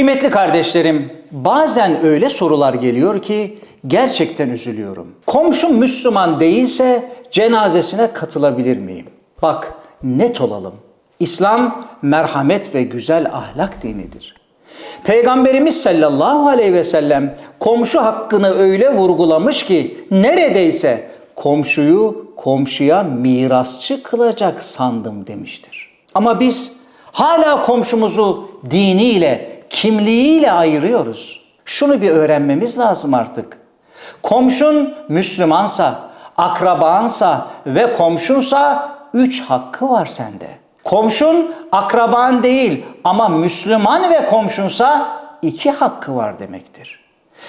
Kıymetli kardeşlerim, bazen öyle sorular geliyor ki gerçekten üzülüyorum. Komşum Müslüman değilse cenazesine katılabilir miyim? Bak net olalım. İslam merhamet ve güzel ahlak dinidir. Peygamberimiz sallallahu aleyhi ve sellem komşu hakkını öyle vurgulamış ki neredeyse komşuyu komşuya mirasçı kılacak sandım demiştir. Ama biz hala komşumuzu diniyle, kimliğiyle ayırıyoruz. Şunu bir öğrenmemiz lazım artık. Komşun Müslümansa, akrabansa ve komşunsa üç hakkı var sende. Komşun akraban değil ama Müslüman ve komşunsa iki hakkı var demektir.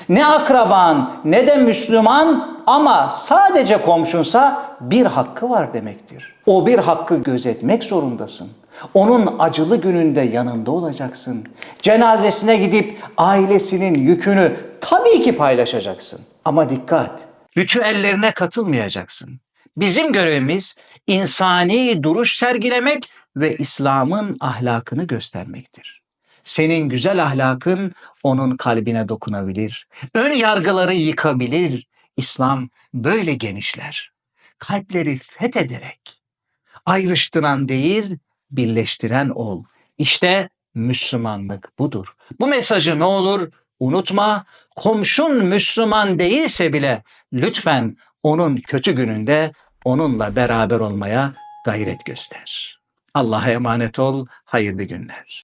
Ne akraban ne de Müslüman ama sadece komşunsa bir hakkı var demektir. O bir hakkı gözetmek zorundasın. Onun acılı gününde yanında olacaksın. Cenazesine gidip ailesinin yükünü tabii ki paylaşacaksın. Ama dikkat, ritüellerine katılmayacaksın. Bizim görevimiz insani duruş sergilemek ve İslam'ın ahlakını göstermektir. Senin güzel ahlakın onun kalbine dokunabilir. Ön yargıları yıkabilir. İslam böyle genişler. Kalpleri fethederek ayrıştıran değil, birleştiren ol. İşte Müslümanlık budur. Bu mesajı ne olur unutma. Komşun Müslüman değilse bile lütfen onun kötü gününde onunla beraber olmaya gayret göster. Allah'a emanet ol. Hayırlı günler.